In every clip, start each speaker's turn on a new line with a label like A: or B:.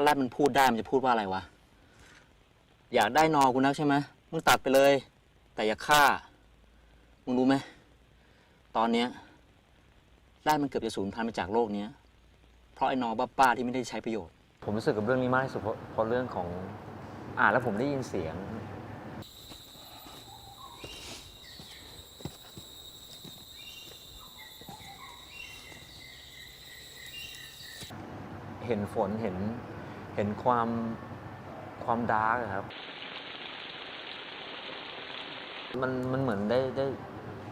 A: าแรดมันพูดได้มันจะพูดว่าอะไรวะ อยากได้นอกูนักใช่ไหมมึงตัดไปเลย แต่อย่าฆ่า มึงรู้ไหม ตอนเนี้ยแรดมันเกือบจะสูญพันธุ์ไปจากโลกเนี้ย เพราะไอ้นอบ้าๆที่ไม่ได้ใช้ประโยชน์
B: ผมรู้สึกกับเรื่องนี้มากที่สุดเพราะเพราะเรื่องของอ่านแล้วผมได้ยินเสียง เห็นฝนเห็น เห็นความความดาร์กอะครับ มันมันเหมือนได้ได้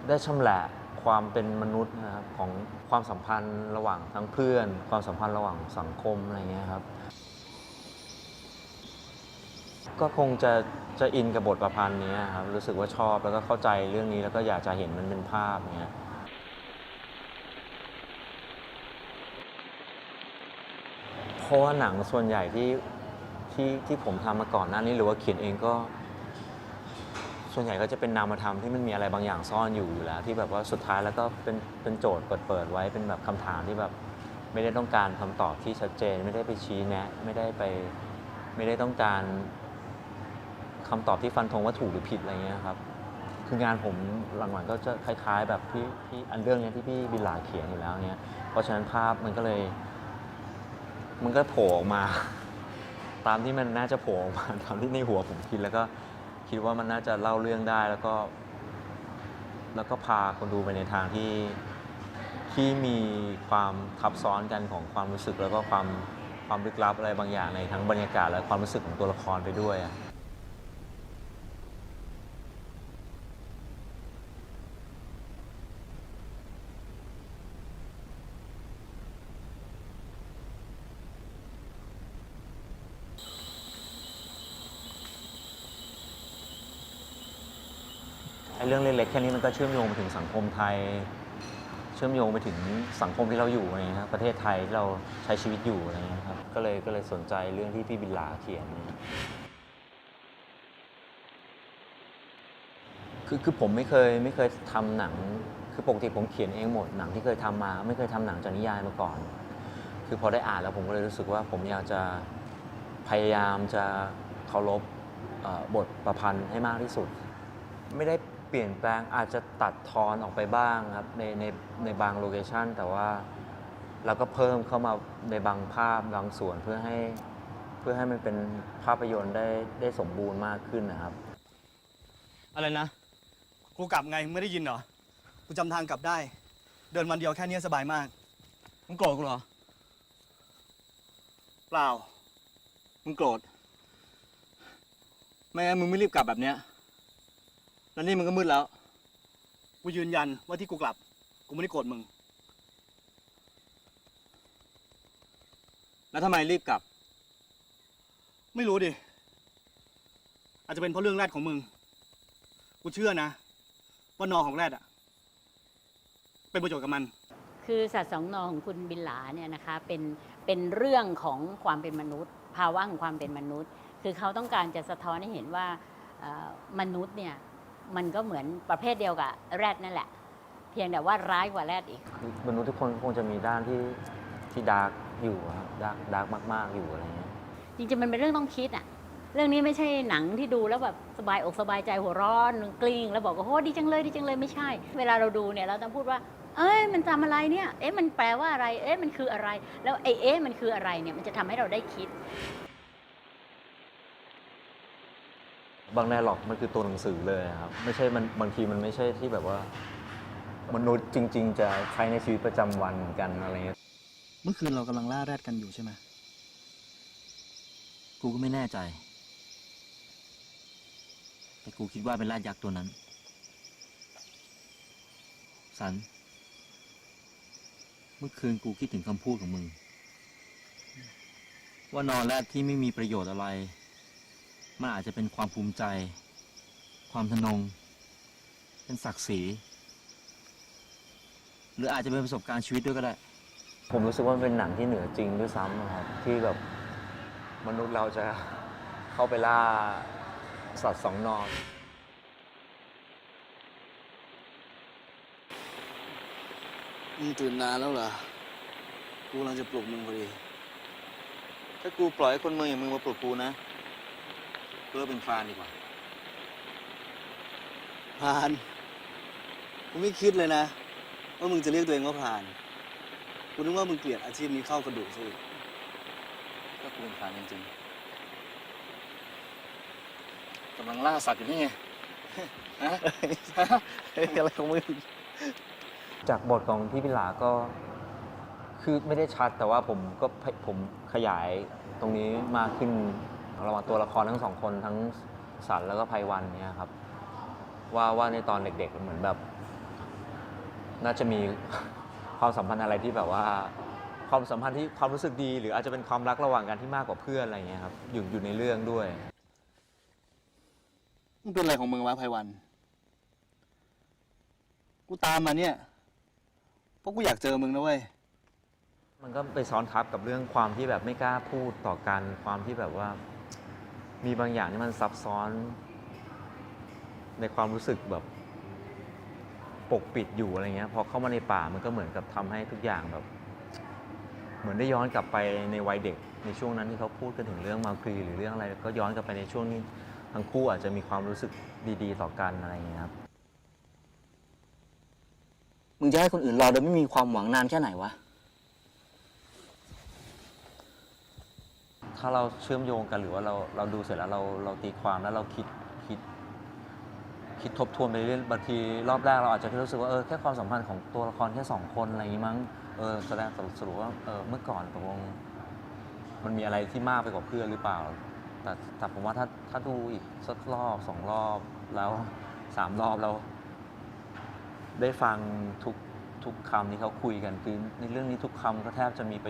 B: ได้ชำแหละความเป็นมนุษย์นะครับของความสัมพันธ์ระหว่างทั้งเพื่อน ความสัมพันธ์ระหว่างสังคมอะไรเงี้ยครับ ก็คงจะจะอินกับบทประพันธ์นี้ครับรู้สึกว่าชอบแล้วก็เข้าใจเรื่องนี้แล้วก็อยากจะเห็นมันเป็นภาพเนี้ยเพ ราะว่าหนังส่วนใหญ่ที่ที่ที่ผมทำมาก่อนหน้านี้หรือว่าเขียนเองก็ ส่วนใหญ่ก็จะเป็นนามธรรมที่มันมีอะไรบางอย่างซ่อนอยู่อยู่แล้ว ที่แบบว่าสุดท้ายแล้วก็เป็นเป็นโจทย์เปิดเปิดไว้เป็นแบบคำถามที่แบบไม่ได้ต้องการคำตอบที่ชัดเจน ไม่ได้ไปชี้แนะ ไม่ได้ไปไม่ได้ต้องการคำตอบที่ฟันธงว่าถูกหรือผิดอะไรเงี้ยครับ คืองานผมหลังๆก็จะคล้าย ๆ แบบที่ที่อันเรื่องเนี้ยที่พี่บิลลาเขียนอยู่แล้วเนี้ยเพราะฉะนั้นภาพมันก็เลย มันก็โผล่ออกมา ตามที่มันน่าจะโผล่ออกมาตามที่ในหัวผมคิดแล้วก็คิดว่ามันน่าจะเล่าเรื่องได้แล้วก็ แล้วก็พาคนดูไปในทางที่ที่มีความทับซ้อนกันของความรู้สึกแล้วก็ความความลึกลับอะไรบางอย่างในทั้งบรรยากาศและความรู้สึกของตัวละครไปด้วย เรื่องเล็กๆแค่นี้มันก็เชื่อมโยงไปถึงสังคมไทย เชื่อมโยงไปถึงสังคมที่เราอยู่อะไรเงี้ยครับประเทศไทยที่เราใช้ชีวิตอยู่อะไรเงี้ยครับก็เลยก็เลยสนใจเรื่องที่พี่บิลลาเขียน คือคือผมไม่เคยไม่เคยทำหนัง คือปกติผมเขียนเองหมดหนังที่เคยทำมา ไม่เคยทำหนังจากนิยายมาก่อน คือพอได้อ่านแล้วผมก็เลยรู้สึกว่าผมอยากจะพยายามจะเคารพบทประพันธ์ให้มากที่สุด ไม่ได้ เปลี่ยนแปลงอาจจะตัดทอนออกไปบ้างครับในในในบางโลเคชันแต่ว่าเราก็เพิ่มเข้ามาในบางภาพบางส่วนเพื่อให้เพื่อให้มันเป็นภาพยนตร์ได้ได้สมบูรณ์มากขึ้นนะครับ
C: อะไรนะกูกลับไงมึงไม่ได้ยินเหรอกูจำทางกลับได้ เดินวันเดียวแค่เนี้ยสบายมาก
A: มึงโกรธกูเหรอ
C: เปล่า
A: มึงโกรธไม่งั้นมึงไม่รีบกลับแบบเนี้ย แล้วนี่มันก็มืดแล้ว
C: กูยืนยันว่าที่กูกลับ กูไม่ได้โกรธมึง
A: แล้วทำไมรีบกลับ
C: ไม่รู้ดิ อาจจะเป็นเพราะเรื่องแรดของมึง กูเชื่อนะ ว่านอของแรดอะเป็นประโยชน์กับมัน
D: คือสัตว์สองนอของคุณบินหลาเนี่ยนะคะเป็นเป็นเรื่องของความเป็นมนุษย์ ภาวะของความเป็นมนุษย์ คือเขาต้องการจะสะท้อนให้เห็นว่าเอ่อมนุษย์เนี่ย มันก็เหมือนประเภทเดียวกับแรดนั่นแหละ เพียงแต่ว่าร้ายกว่าแรดอีก
B: มนุษย์ทุกคนคงจะมีด้านที่ที่ดาร์กอยู่ครับดาร์กดาร์กมาก ๆ อยู่อะไรเงี้ย
D: จริงๆมันเป็นเรื่องต้องคิดอะเรื่องนี้ไม่ใช่หนังที่ดูแล้วแบบสบายอกสบายใจหัวร้อนกลิ้งแล้วบอกว่าโอ้ดีจังเลยดีจังเลยไม่ใช่ เวลาเราดูเนี่ยเราต้องพูดว่า เอ้ยมันทำอะไรเนี่ย เอ๊ะมันแปลว่าอะไร เอ๊ะมันคืออะไร แล้วไอ้เอ๊ะมันคืออะไรเนี่ยมันจะทำให้เราได้คิด
B: บางแน่หรอกมันคือตัวหนังสือเลยครับไม่ใช่มันบางทีมันไม่ใช่ที่แบบว่า มนุษย์จริง ๆ จะใช้ในชีวิตประจำวันกันอะไรเงี้ย
C: เมื่อคืนเรากำลังล่าแรดกันอยู่ใช่ไหม
A: กูก็ไม่แน่ใจ แต่กูคิดว่าเป็นลาดยักษ์ตัวนั้น สัน เมื่อคืนกูคิดถึงคำพูดของมึง ว่านอนแรดที่ไม่มีประโยชน์อะไร มันอาจจะเป็นความภูมิใจ ความทะนง เป็นศักดิ์ศรี หรืออาจจะเป็นประสบการณ์ชีวิตด้วยก็ได้
B: ผมรู้สึกว่ามันเป็นหนังที่เหนือจริงด้วยซ้ำนะครับที่แบบมนุษย์เราจะเข้าไปล่าสัตว์สองนอน
C: มึงตื่นนานแล้วเหรอ กูกำลังจะปลุกมึงพอดี
A: ถ้ากูปล่อยให้คนเมืองอย่างมึงมาปลุกกูนะกู เลิกเป็นฟานดีกว่า
C: พรานกูไม่คิดเลยนะ ว่ามึงจะเรียกตัวเองว่าพรานกูนึกว่ามึงเกลียดอาชีพนี้เข้ากระดูกซะอีก
A: ถ้ากูเป็นฟานจริงๆกำลังล่าสัตว์อยู่นี่ไงฮะ
C: เฮ้ยอะไรของมึง
B: จากบทของพี่พิลาก็คือไม่ได้ชัดแต่ว่าผมก็พผมขยายตรงนี้มากขึ้น ระหว่างตัวละครทั้งสองคนทั้งสันแล้วก็ไพวันเนี่ยครับ ว่าว่าในตอนเด็กๆเหมือนแบบ น่าจะมีความสัมพันธ์อะไรที่แบบว่า ความสัมพันธ์ที่ความรู้สึกดี หรืออาจจะเป็นความรักระหว่างกันที่มากกว่าเพื่อนอะไรเงี้ยครับอยู่อยู่ในเรื่องด้วย
C: มึงเป็นอะไรของมึงวะไพวัน กูตามมาเนี่ยเพราะกูอยากเจอมึงนะเว้ย
B: มันก็ไปซ้อนทับกับเรื่องความที่แบบไม่กล้าพูดต่อกันความที่แบบว่า มีบางอย่างที่มันซับซ้อน ในความรู้สึกแบบปกปิดอยู่อะไรเงี้ยพอเข้ามาในป่ามันก็เหมือนกับทำให้ทุกอย่างแบบ เหมือนได้ย้อนกลับไปในวัยเด็กในช่วงนั้นที่เขาพูดกันถึงเรื่องมาครีหรือเรื่องอะไร ก็ย้อนกลับไปในช่วงนี้ทั้งคู่อาจจะมีความรู้สึกดีๆ ต่อกันอะไรเงี้ยครับ
A: มึงจะให้คนอื่นรอโดยไม่มีความหวังนานแค่ไหนวะ
B: ถ้าเราเชื่อมโยงกันหรือว่าเราเราดูเสร็จแล้วเราเราตีความแล้วเราคิดคิดคิดทบทวนไปเรื่อยบางทีรอบแรกเราอาจจะรู้สึกว่าเออแค่ความสัมพันธ์ของตัวละครแค่สองคนอะไรอย่างนี้มั้งเออแสดงสรุปว่าเออเมื่อก่อนตกลงมันมีอะไรที่มากไปกว่าเพื่อนหรือเปล่า แต่แต่ผมว่าถ้าถ้าดูอีกสักรอบสองรอบแล้วสามรอบแล้วได้ฟังทุกทุกคำที่เขาคุยกันคือในเรื่องนี้ทุกคำก็แทบจะมีไป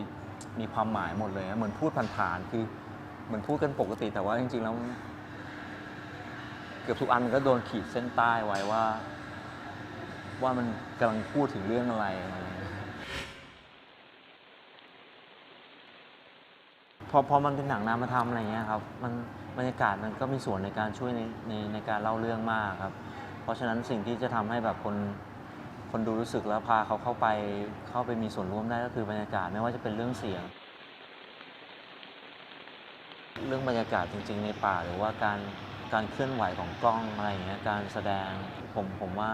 B: มีความหมายหมดเลยนะเหมือนพูดผ่านๆคือเหมือนพูดกันปกติแต่ว่าจริงๆแล้วเกือบทุกอันมันก็โดนขีดเส้นใต้ไว้ว่า ว่ามันกำลังพูดถึงเรื่องอะไรอะไรอย่างเงี้ยพอพอมันเป็นหนังนามธรรมอะไรเงี้ยครับมันบรรยากาศมันก็มีส่วนในการช่วยในในในการเล่าเรื่องมากครับ เพราะฉะนั้นสิ่งที่จะทำให้แบบคน คนดูรู้สึกแล้วพาเขาเข้าไปเข้าไปมีส่วนร่วมได้ก็คือบรรยากาศไม่ว่าจะเป็นเรื่องเสียง เรื่องบรรยากาศจริง ๆ ในป่าหรือว่าการการเคลื่อนไหวของกล้องอะไรอย่างเงี้ยการแสดงผมผมว่า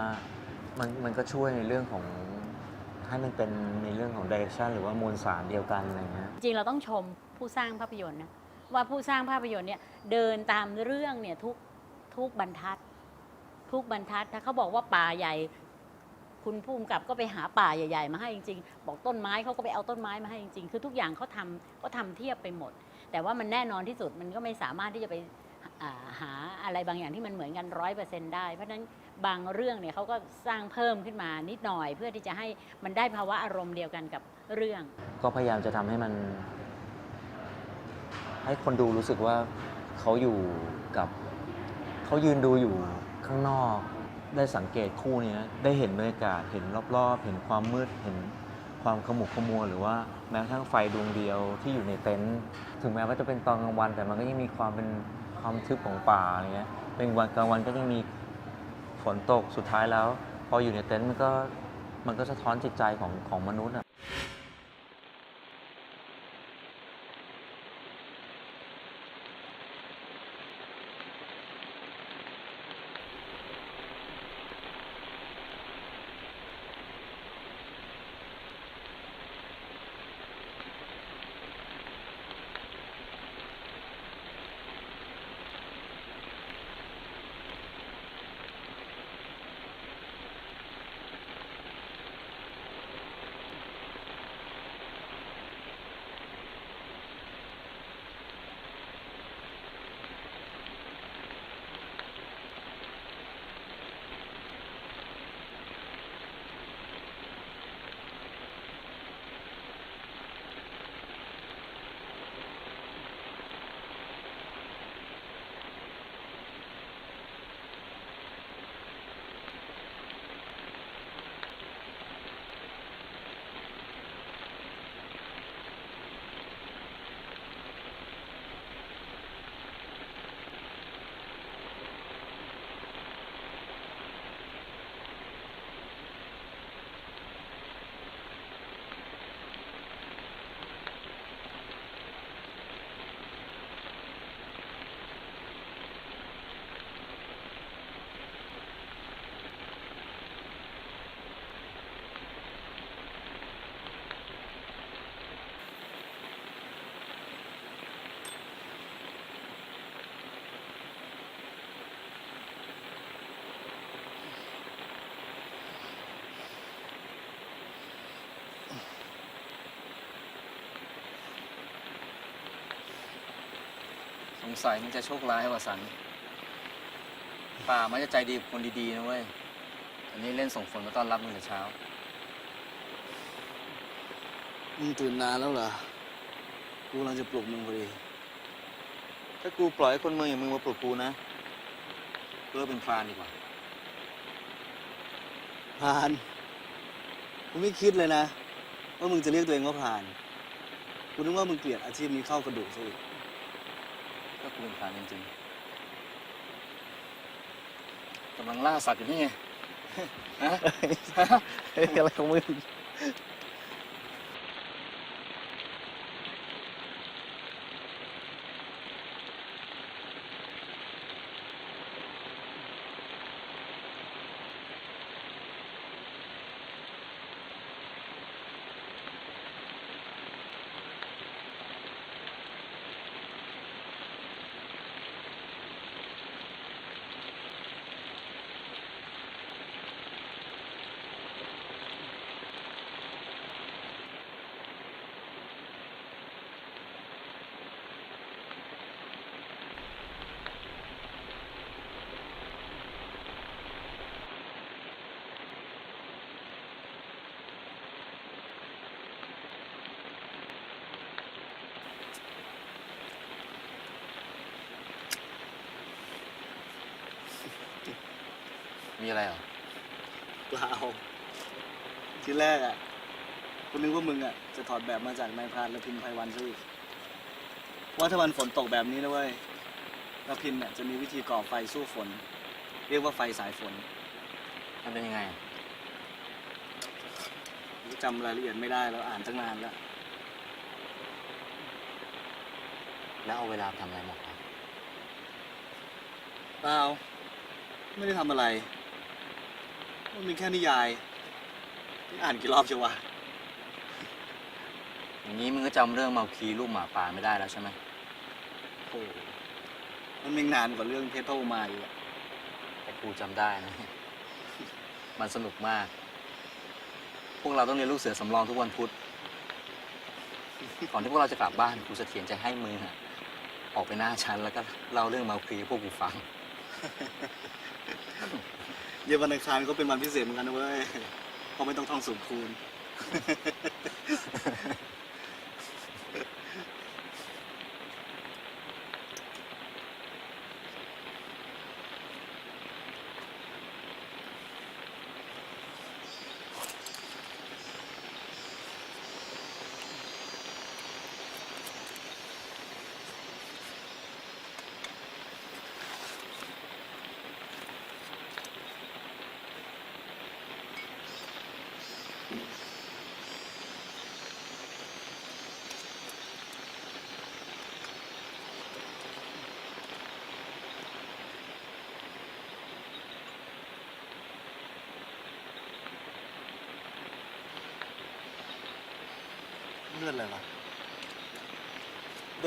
B: มันมันก็ช่วยในเรื่องของให้มันเป็นในเรื่องของดิเรกชันหรือว่ามวลสารเดียวกันอะไรเงี้ย
D: จริงเราต้องชมผู้สร้างภาพยนตร์นะว่าผู้สร้างภาพยนตร์เนี่ยเดินตามเรื่องเนี่ยทุกทุกบรรทัด ทุกบรรทัดถ้าเขาบอกว่าป่าใหญ่ คุณภูมิกับก็ไปหาป่าใหญ่ ๆ มาให้จริงๆ บอกต้นไม้เขาก็ไปเอาต้นไม้มาให้จริงๆ คือทุกอย่างเขาทำเขาทำเทียบไปหมด แต่ว่ามันแน่นอนที่สุดมันก็ไม่สามารถที่จะไปหาอะไรบางอย่างที่มันเหมือนกันร้อยเปอร์เซ็นต์ได้ เพราะฉะนั้นบางเรื่องเนี่ยเขาก็สร้างเพิ่มขึ้นมานิดหน่อยเพื่อที่จะให้มันได้ภาวะอารมณ์เดียวกันกับเรื่อง
B: ก็พยายามจะทำให้มัน ให้คนดูรู้สึกว่าเขาอยู่กับเขายืนดูอยู่ข้างนอก ได้สังเกตคู่เนี้ยได้เห็นบรรยากาศเห็นรอบๆ เห็นความมืดเห็นความขมุกขมัวหรือว่าแม้กระทั่งไฟดวงเดียวที่อยู่ในเต็นท์ถึงแม้ว่าจะเป็นตอนกลางวัน แต่มันก็ยังมีความเป็นความทึบของป่าอะไรเงี้ยเป็นวันกลางวันก็ยังมีฝนตกสุดท้ายแล้ว พออยู่ในเต็นท์มันก็มันก็สะท้อนจิตใจของของมนุษย์ อะ
A: งสัยมันจะโชคร้ายว่ะสัน ป่ามันจะใจดีกับคนดีๆนะเว้ย อันนี้เล่นส่งฝนมาต้อนรับมึงแต่เช้า
C: มึงตื่นนานแล้วเหรอ กูกำลังจะปลุกมึงพอดี
A: ถ้ากูปล่อยให้คนเมืองอย่างมึงมาปลุกกูนะกูเลิกเป็นพรานดีกว่า
C: พราน กูไม่คิดเลยนะ ว่ามึงจะเรียกตัวเองว่าพราน กูนึกว่ามึงเกลียดอาชีพนี้เข้ากระดูกซะอีก
A: ก็กูเป็นพรานจริงๆกำลังล่าสัตว์อยู่นี่ไง ฮะ
C: อะไรของมึง
A: มีอะไรเหรอ
C: เปล่าทีแรกอะกูนึกว่ามึงอะจะถอดแบบมาจากนายพรานและพินไพวันซะอีกว่าถ้าวันฝนตกแบบนี้นะเว้ยแล้วพินอะจะมีวิธีก่อไฟสู้ฝน เรียกว่าไฟสายฝน
A: มันเป็นยังไงอะ
C: กูจำรายละเอียดไม่ได้แล้วอ่านตั้งนานแล้ว
A: แล้วเอาเวลาไปทำอะไรหมดวะ
C: เปล่าไม่ได้ทำอะไร มันมีแค่นิยายนี่อ่านกี่รอบเชียววะ
A: อย่างนี้มึงก็จำเรื่องเมาคีลูกหมาป่าไม่ได้แล้วใช่ไหม
C: โอ้มันมีนานกว่าเรื่องเพชรพระอุมาอีกอะ
A: แต่กูจำได้นะ มันสนุกมาก พวกเราต้องเรียนลูกเสือสำรองทุกวันพุธ ก่อนที่พวกเราจะกลับบ้านกูเสถียรจะให้มึงอะออกไปหน้าชั้นแล้วก็เล่าเรื่องเมาคลีให้พวกกูฟัง
C: เย็นวันอังคารก็เป็นวันพิเศษเหมือนกันนะเว้ยเพราะไม่ต้องท่องสูตรคูณ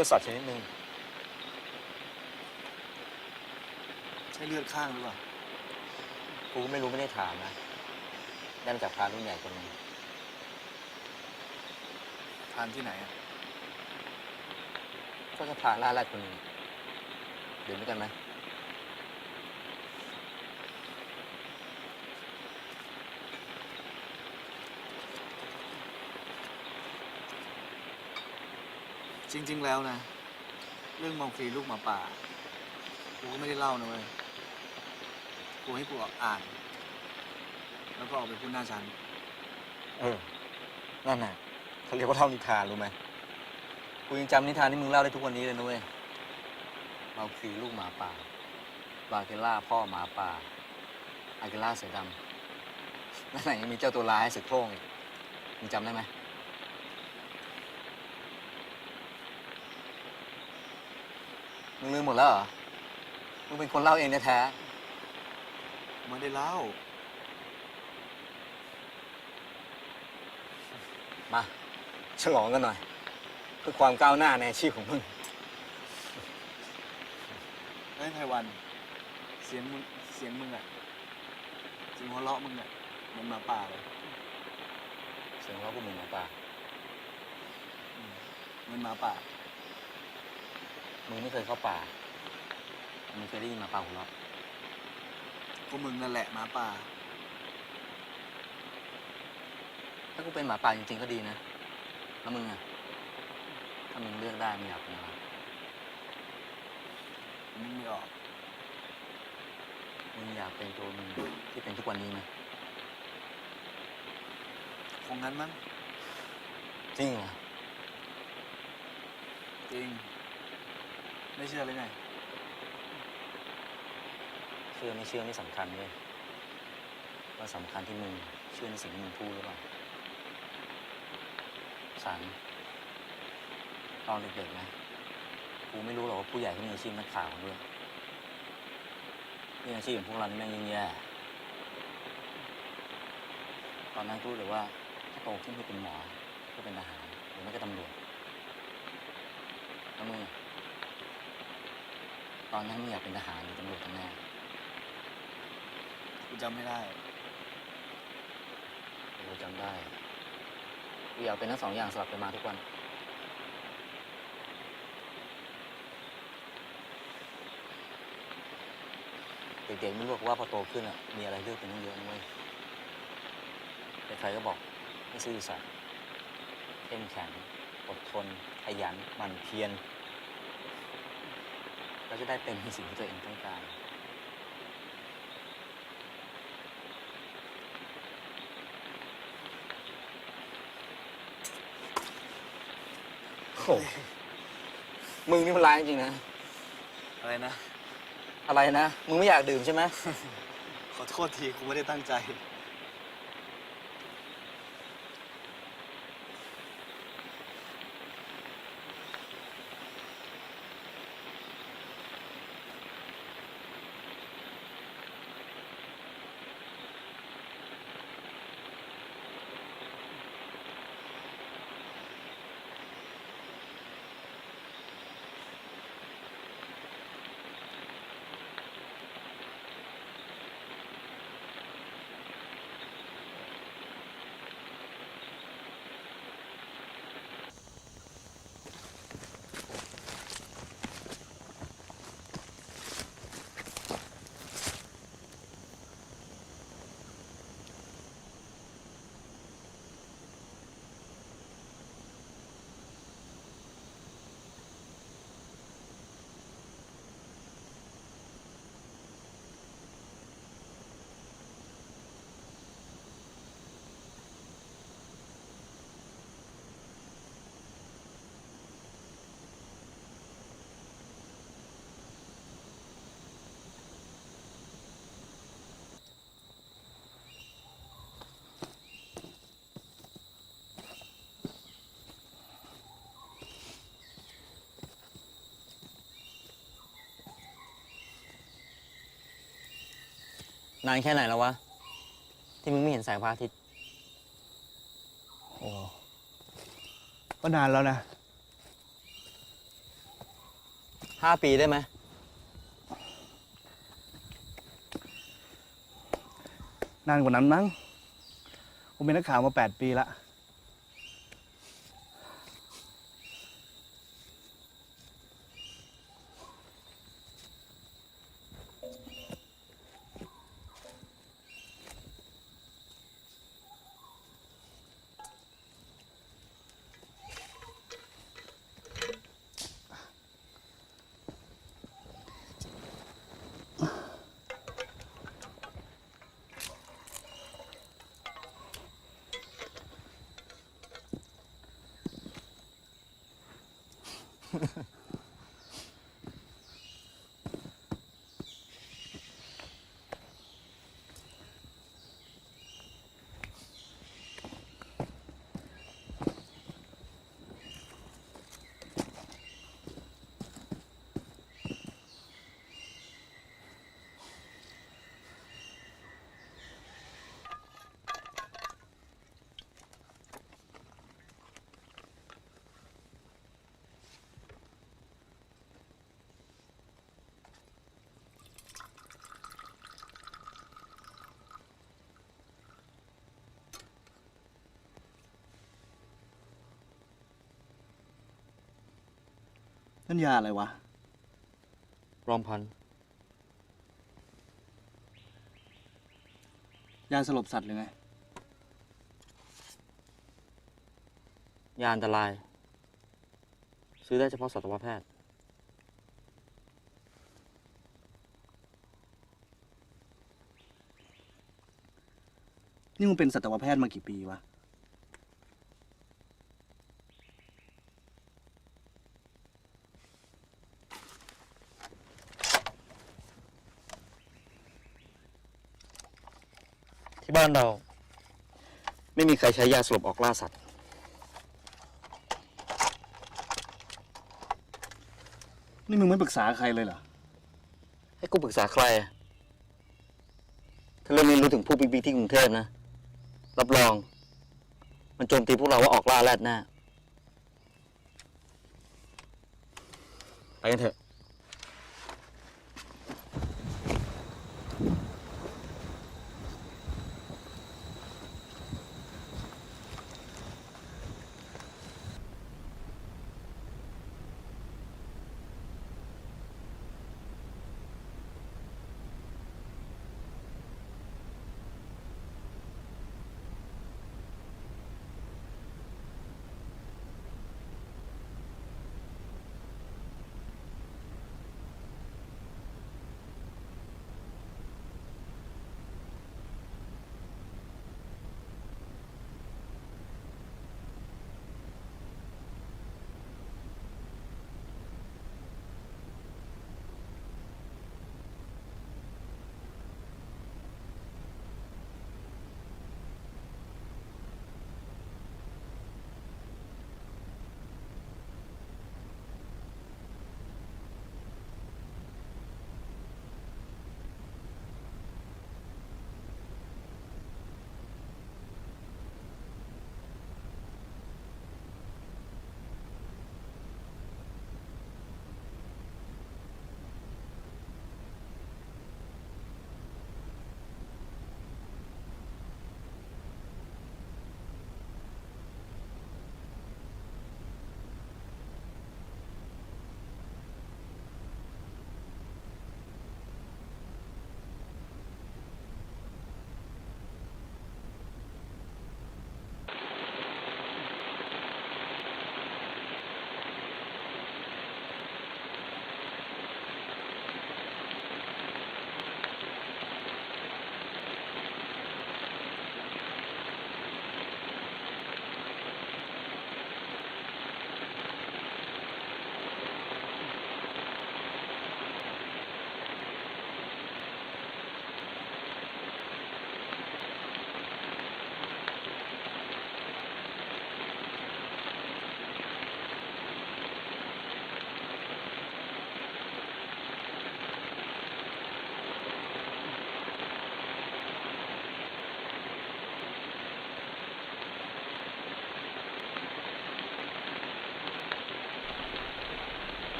C: อด
B: สัตว์ชนิดหนึ่ง
C: ใช่เลือดข้างหรือเปล่า
B: กูก็ไม่รู้ไม่ได้ถามนะ ได้มาจากพรานรุ่นใหญ่คนหนึง
C: ทานที่ไหนอะ
A: ก็จะพาล่าแรดคนหนึงดื่มด้วยกันไหม
C: จริง ๆ แล้วนะ เรื่องมองฟรีลูกหมาป่า กูก็ไม่ได้เล่านะเว้ย กูให้กูอ่าน แล้วก็ออกไปพูดหน้าชั้น
A: เออ นั่นน่ะเขาเรียกว่าเล่านิทานรู้ไหมกูยังจำนิทานที่มึงเล่าได้ทุกวันนี้เลยนะเว้ยเมาคลีลูกหมาป่า บาเกล่าพ่อหมาป่า อาเกล่าเสือดำนั่นไหนยังมีเจ้าตัวร้ายเสือโคร่งอีกมึงจำได้ไหม มึงลืมหมดแล้วเหรอ มึงเป็นคนเล่าเองแท้
C: ไม่ได้เล่า
A: ๆมา ฉลองกันหน่อย เพื่อความก้าวหน้าในอาชีพของมึง
C: เฮ้ยไพวัน เสียงมึง เสียงมึงอะเสียงหัวเราะมึงอะเหมือนหมาป่าเลย
A: เสียงเราพวกมึงหมาป่า
C: อืมเหมือนหมาป่า
A: มึงไม่เคยเข้าป่า มึงเคยได้ยินหมาป่าหัวเราะ
C: ก็มึงนั่นแหละหมาป่า
A: ถ้ากูเป็นหมาป่าจริงๆก็ดีนะ แล้วมึงอะถ้ามึงเลือกได้มึงอยากเป็นอะไร
C: มึงไม่ออก
A: มึงอยากเป็นตัวมึงที่เป็นทุกวันนี้ไหม
C: คงงั้นมั้ง
A: จริงเหรอ
C: จริง ไม่เชื่อเลยไง
A: เชื่อไม่เชื่อไม่สำคัญเลยว่าสำคัญที่มึงเชื่อในสิ่งที่มึงพูดหรือเปล่าสันตอนเด็กๆนะกูไม่รู้หรอกว่าผู้ใหญ่เขามีอาชีพนักข่าวด้วยนี่อาชีพของพวกเรานี่แม่งยิ่งแย่ตอนนั้นกูรู้เลยว่าถ้าโตขึ้นไม่เป็นหมอก็เป็นทหารหรือไม่ก็ตำรวจแล้วมึง ตอนนั้นมึงอยากเป็นทหารหรือตำรวจกันแน่
C: กูจำไม่ได้
A: กูจำได้กูอยากเป็นทั้งสองอย่างสลับไปมาทุกวัน เด็กๆไม่รู้หรอกว่าพอโตขึ้นอะ มีอะไรเลือกเป็นตั้งเยอะนะเว้ยใครๆก็บอกให้ซื่อสัตย์เข้มแข็งอดทนขยันหมั่นเพียร เราจะได้เป็นในสิ่งที่ตัวเองต้องการ โอ้มึงนี่มันร้ายจริงๆนะ
C: อะไรนะ
A: อะไรนะ มึงไม่อยากดื่มใช่ไหม
C: ขอโทษทีกูไม่ได้ตั้งใจ
A: นานแค่ไหนแล้ววะ ที่มึงไม่เห็นแสงพระอาทิตย์
C: โอ้ก็นานแล้วนะ
A: ห้าปีได้ไหม
C: นานกว่านั้นมั้งกูเป็นนักข่าวมาแปดปีละ นั่นยาอะไรวะ
A: รอมพันธ์
C: ยาสลบสัตว์หรือไง
A: ยาอันตราย ซื้อได้เฉพาะสัตวแพทย์
C: นี่มึงเป็นสัตวแพทย์มากี่ปีวะา
A: นเรา ไม่มีใครใช้ยาสลบออกล่าสัตว์
C: นี่มึงไม่ปรึกษาใครเลยเหรอ
A: ให้กูปรึกษาใครอะถ้าเรื่องนี้รู้ถึงผู้บิ๊กบิ๊กที่กรุงเทพนะ รับรอง มันโจมตีพวกเราว่าออกล่าแรดแน่ไปกันเถอะ